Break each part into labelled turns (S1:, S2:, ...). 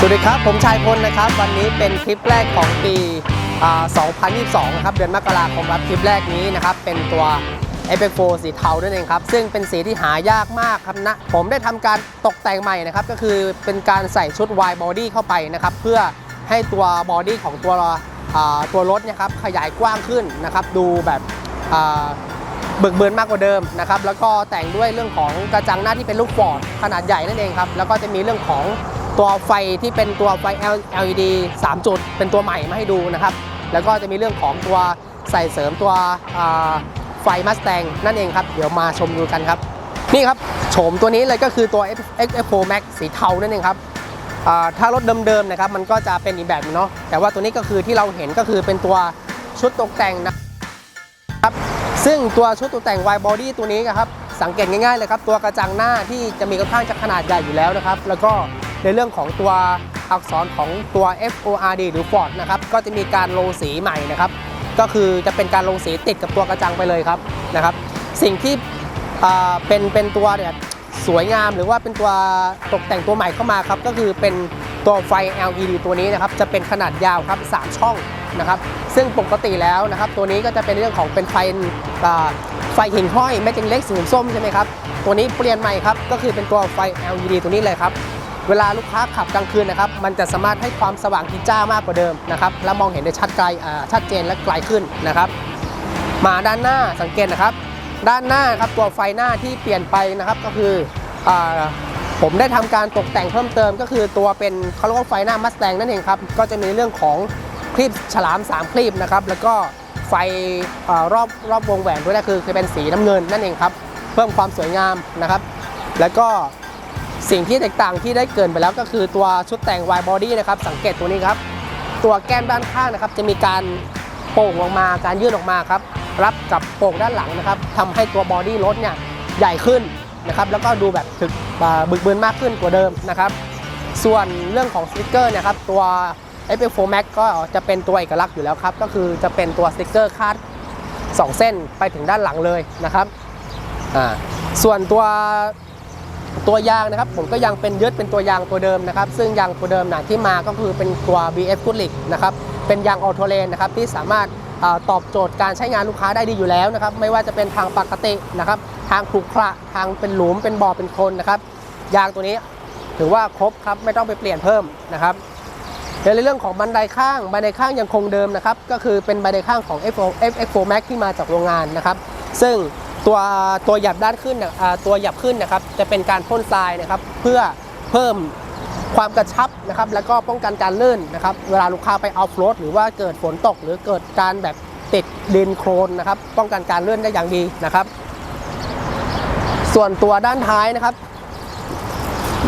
S1: สวัสดีครับ ผมชายพลนะครับ วันนี้เป็นคลิปแรกของปี 2022 นะครับ เดือนมกราคมครับคลิปแรกนี้นะครับ เป็นตัว a p e x 4สีเทานั่นเองครับ ซึ่งเป็นสีที่หายากมากครับนะ ผมได้ทำการตกแต่งใหม่นะครับ ก็คือเป็นการใส่ชุด wide body เข้าไปนะครับ เพื่อให้ตัวบอดี้ของตัวอ่าตัวรถนะครับขยายกว้างขึ้นนะครับ ดูแบบเบิกเบินมากกว่าเดิมนะครับ แล้วก็แต่งด้วยเรื่องของกระจังหน้าที่เป็นลูกฟอร์ดขนาดใหญ่นั่นเองครับ แล้วก็จะมีเรื่องของ ตัวไฟที่เป็นตัวไฟ LED 3 จุด เป็นตัวใหม่มาให้ดูนะครับ แล้วก็จะมีเรื่องของตัวใส่เสริมตัวไฟมัสแตงนั่นเองครับ เดี๋ยวมาชมดูกันครับ นี่ครับโฉมตัวนี้เลยก็คือตัว X4 Max สีเทานั่นเองครับถ้ารถเดิมๆนะครับมันก็จะเป็นอีกแบบเนาะแต่ว่าตัวนี้ก็คือที่เราเห็นก็คือเป็นตัวชุดตกแต่งนะครับซึ่งตัวชุดตกแต่ง wide body ตัวนี้นะครับสังเกตง่ายๆเลยครับ ตัวกระจังหน้าที่จะมีค่อนข้างจะขนาดใหญ่อยู่แล้วนะครับ แล้วก็ ในเรื่องของตัวอักษรของตัว FORD หรือ Ford นะครับก็จะมีการลงสีใหม่นะครับ ก็คือจะเป็นการลงสีติดกับตัวกระจังไปเลยครับนะครับ สิ่งที่เป็นเป็นตัวเนี่ยสวยงามหรือว่าเป็นตัวตกแต่งตัวใหม่เข้ามาครับก็คือเป็นตัวไฟ LED ตัวนี้นะครับจะเป็นขนาดยาวครับ 3 ช่องนะครับซึ่งปกติแล้วนะครับตัวนี้ก็จะเป็นเรื่องของเป็นไฟไฟหิ่งห้อยแม่จึงเล็กสีส้มใช่ไหมครับตัวนี้เปลี่ยนใหม่ครับก็คือเป็นตัวไฟ LED ตัวนี้เลยครับ เวลาลูกค้าขับกลางคืนนะครับ มันจะสามารถให้ความสว่างที่จ้ามากกว่าเดิมนะครับ และมองเห็นได้ชัดไกลชัดเจนและไกลขึ้นนะครับ มาด้านหน้าสังเกตนะครับ ด้านหน้าครับตัวไฟหน้าที่เปลี่ยนไปนะครับก็คืออผมได้ทำการตกแต่งเพิ่มเติม ก็คือตัวเป็นเขาเรียกว่าไฟหน้ามัสแตงนั่นเองครับ ก็จะมีเรื่องของคลิปฉลาม 3 คลิปนะครับ แล้วก็ไฟอรอบรอบวงแหวนด้วยนะคือคือเป็นสีน้ำเงินนั่นเองครับ เพิ่มความสวยงามนะครับ แล้วก็ สิ่งที่แตกต่างที่ได้เกินไปแล้วก็คือตัวชุดแต่ง wide body นะครับสังเกตตัวนี้ครับ ตัวแก้มด้านข้างนะครับ จะมีการโป่งออกมาการยื่นออกมาครับ รับกับโป่งด้านหลังนะครับทำให้ตัวบอดี้รถเนี่ยใหญ่ขึ้นนะครับ แล้วก็ดูแบบถึกบึกบืนมากขึ้นกว่าเดิมนะครับ ส่วนเรื่องของสติกเกอร์นะครับตัว f 4 Max ก็จะเป็นตัวเอกลักษณ์อยู่แล้วครับ ก็คือจะเป็นตัวสติกเกอร์คาด 2 เส้นไปถึงด้านหลังเลยนะครับส่วนตัว ตัวยางนะครับผมก็ยังเป็นยึดเป็นตัวยางตัวเดิมนะครับ ซึ่งยางตัวเดิมนะที่มาก็คือเป็นตัว BF g o o d l i c นะครับเป็นยางออโตเลนนะครับที่สามารถอตอบโจทย์การใช้งานลูกค้าได้ดีอยู่แล้วนะครับไม่ว่าจะเป็นทางปกตินะครับทางขรุขระทางเป็นหลุมเป็นบ่อเป็นโคนนะครับยางตัวนี้ถือว่าครบครับไม่ต้องไปเปลี่ยนเพิ่มนะครับในเรื่องของบันไดข้างบันไดข้างยังคงเดิมนะครับก็คือเป็นบันไดข้างของ F4 F4 Max ที่มาจากโรงงานนะครับซึ่ง ตัวตัวหยับด้านขึ้นตัวหยับขึ้นนะครับ จะเป็นการพ่นทรายนะครับ เพื่อเพิ่มความกระชับนะครับ แล้วก็ป้องกันการลื่นนะครับ เวลาลูกค้าไปออฟโรดหรือว่าเกิดฝนตก หรือเกิดการแบบติดดินโคลนนะครับ ป้องกันการลื่นได้อย่างดีนะครับ ส่วนตัวด้านท้ายนะครับ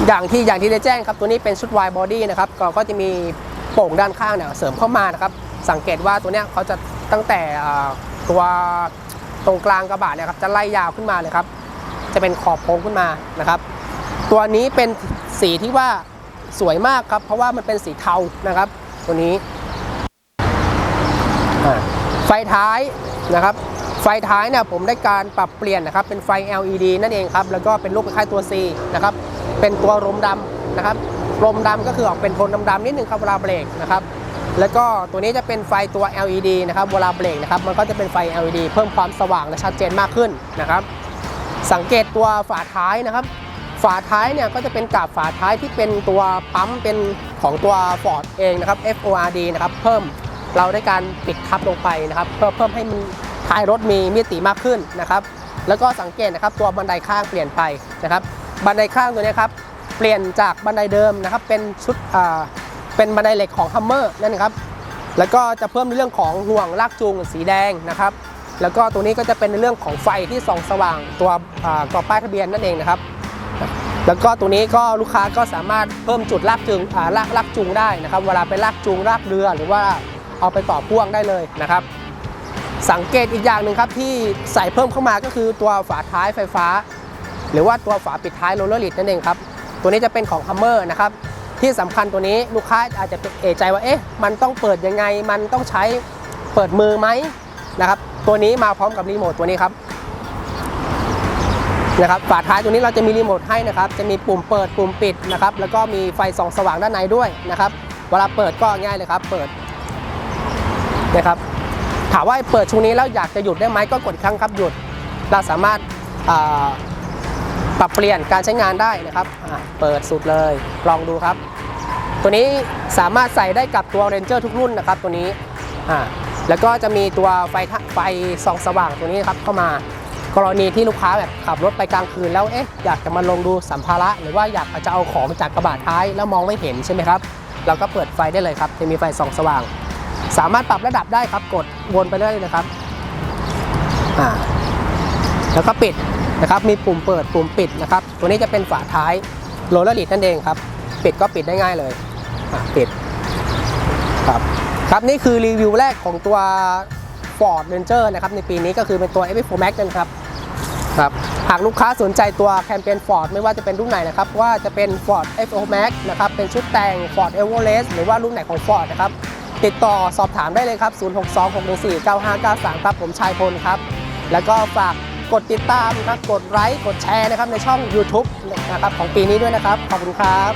S1: อย่างที่อย่างที่ได้แจ้งครับตัวนี้เป็นชุด wide body นะครับก็ก็จะมีโป่งด้านข้างเนี่ยเสริมเข้ามานะครับ สังเกตว่าตัวเนี้ยเขาจะตั้งแต่ตัว ตรงกลางกระบะเนี่ยครับจะไล่ยาวขึ้นมาเลยครับ จะเป็นขอบโค้งขึ้นมานะครับ ตัวนี้เป็นสีที่ว่าสวยมากครับ เพราะว่ามันเป็นสีเทานะครับ ตัวนี้ ไฟท้ายนะครับ ไฟท้ายเนี่ยผมได้การปรับเปลี่ยนนะครับ เป็นไฟ LED นั่นเองครับ แล้วก็เป็นรูปคล้ายตัว C นะครับ เป็นตัวลมดำนะครับลมดำก็คือออกเป็นโทนดำๆนิดนึงครับเวลาเบรกนะครับ แล้วก็ตัวนี้จะเป็นไฟตัว LED นะครับเวลาเบรกนะครับมันก็จะเป็นไฟ LED เพิ่มความสว่างและชัดเจนมากขึ้นนะครับ สังเกตตัวฝาท้ายนะครับ ฝาท้ายเนี่ยก็จะเป็นกาบฝาท้ายที่เป็นตัวปั๊มเป็นของตัว Ford เองนะครับ FORD นะครับเพิ่มเราได้การปิดทับลงไปนะครับ เพื่อเพิ่มให้มันท้ายรถมีมิติมากขึ้นนะครับ แล้วก็สังเกตนะครับตัวบันไดข้างเปลี่ยนไปนะครับ บันไดข้างตัวนี้ครับเปลี่ยนจากบันไดเดิมนะครับเป็นชุดอ่า เป็นบันไดเหล็กของ Hummer นั่นครับ แล้วก็จะเพิ่มในเรื่องของห่วงลากจูงสีแดงนะครับ แล้วก็ตัวนี้ก็จะเป็นในเรื่องของไฟที่ส่องสว่างตัวอ่ากรอบป้ายทะเบียนนั่นเองนะครับ แล้วก็ตัวนี้ก็ลูกค้าก็สามารถเพิ่มจุดลากจูงลากลากจูงได้นะครับ เวลาไปลากจูงลากเรือหรือว่าเอาไปต่อพ่วงได้เลยนะครับ สังเกตอีกอย่างหนึ่งครับที่ใส่เพิ่มเข้ามาก็คือตัวฝาท้ายไฟฟ้า หรือว่าตัวฝาปิดท้ายโรลเลอร์ลิดนั่นเองครับตัวนี้จะเป็นของ Hummer นะครับ ที่สำคัญตัวนี้ลูกค้าอาจจะเอะใจว่าเอ๊ะมันต้องเปิดยังไง มันต้องใช้เปิดมือไหมนะครับ ตัวนี้มาพร้อมกับรีโมทตัวนี้ครับนะครับฝาท้ายตัวนี้เราจะมีรีโมทให้นะครับ จะมีปุ่มเปิดปุ่มปิดนะครับ แล้วก็มีไฟส่องสว่างด้านในด้วยนะครับ เวลาเปิดก็ง่ายเลยครับ เปิดนะครับ ถามว่าเปิดช่วงนี้แล้วอยากจะหยุดได้ไหมก็กดครั้งครับหยุด เราสามารถปรับเปลี่ยนการใช้งานได้นะครับ เปิดสุดเลย ลองดูครับ ตัวนี้สามารถใส่ได้กับตัว Ranger ทุกรุ่นนะครับตัวนี้อ่าแล้วก็จะมีตัวไฟไฟส่องสว่างตัวนี้ครับเข้ามากรณีที่ลูกค้าแบบขับรถไปกลางคืนแล้วเอ๊ะอยากจะมาลงดูสัมภาระ หรือว่าอยากจะเอาของจากกระบะท้ายแล้วมองไม่เห็นใช่ไหมครับเราก็เปิดไฟได้เลยครับจะมีไฟส่องสว่าง สามารถปรับระดับได้ครับกดวนไปเรื่อยนะครับอ่าแล้วก็ปิดนะครับมีปุ่มเปิดปุ่มปิดนะครับตัวนี้จะเป็นฝาท้ายโรลเลอร์ลิดนั่นเองครับปิดก็ปิดได้ง่ายเลย ปิดครับครับนี่คือรีวิวแรกของตัว Ford Ranger นะครับในปีนี้ก็คือเป็นตัว f 4 Max นะครับครับหากลูกค้าสนใจตัวแคมเปญ Ford ไม่ว่าจะเป็นรุ่นไหนนะครับว่าจะเป็น Ford F4 Max นะครับเป็นชุดแต่ง Ford Everest หรือว่ารุ่นไหนของ Ford นะครับติดต่อสอบถามได้เลยครับ 0626149593 ครับ ผมชายพลครับ แล้วก็ฝากกดติดตามนะครับ กดไลค์ กดแชร์นะครับในช่อง YouTube นะครับของปีนี้ด้วยนะครับ ขอบคุณครับ